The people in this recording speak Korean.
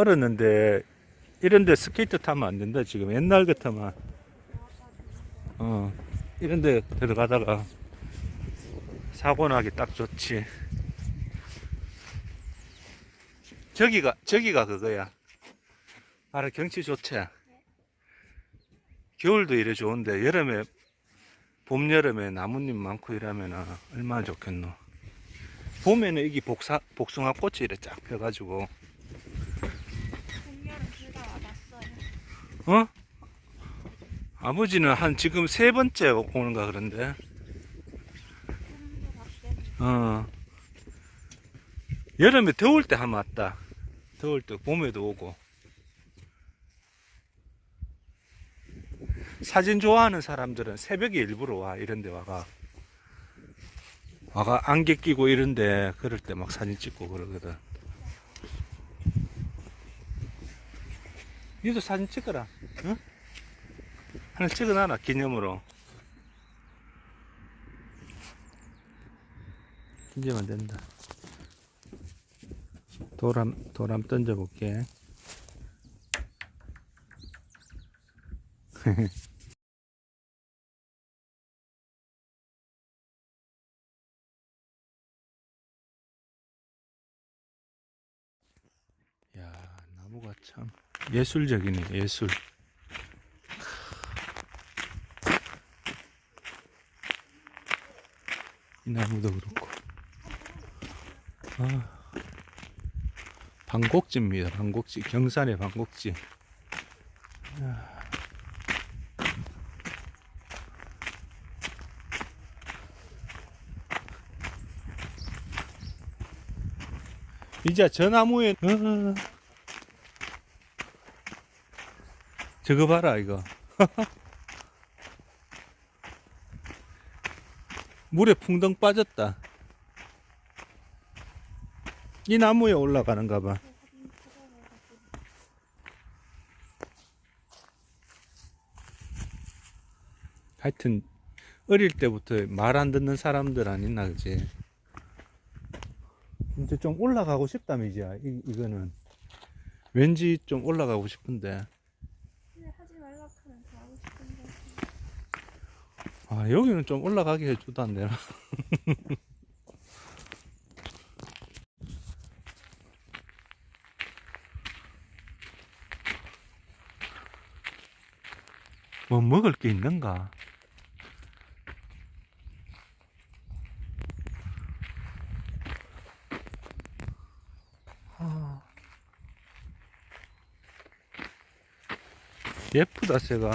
얼었는데 이런데 스케이트 타면 안 된다 지금. 옛날 같으면. 어 이런데 들어가다가 사고 나기 딱 좋지. 저기가 저기가 그거야. 바로 경치 좋지 겨울도 이래 좋은데 여름에 봄 여름에 나뭇잎 많고 이러면 얼마나 좋겠노. 봄에는 여기 복사, 복숭아 꽃이 이래 쫙 펴가지고 봄, 여름 둘 다 와봤어요. 어? 아버지는 한 지금 세 번째 오는가 그런데. 어. 여름에 더울 때 하면 왔다. 더울 때 봄에도 오고. 사진 좋아하는 사람들은 새벽에 일부러 와 이런 데 와가. 와가 안개 끼고 이런데 그럴 때 막 사진 찍고 그러거든 니도 사진 찍어라. 응? 하나 찍어놔라 기념으로. 이제만 된다. 도람 도람 던져볼게. 야 나무가 참 예술적이네 예술. 이 나무도 그렇고. 아 방곡지입니다 방곡지. 경산의 방곡지. 아. 이제 저 나무에 어, 저거 봐라 이거. 물에 풍덩 빠졌다. 이 나무에 올라가는가 봐. 하여튼 어릴 때부터 말 안 듣는 사람들 아니나 그지? 이제 좀 올라가고 이제 이, 이거는. 왠지 좀 올라가고 싶은데 하지 말라 하면 더 하고 싶은데. 아 여기는 좀 올라가게 해줘도 안 되나 뭐 먹을 게 있는가 예쁘다 새가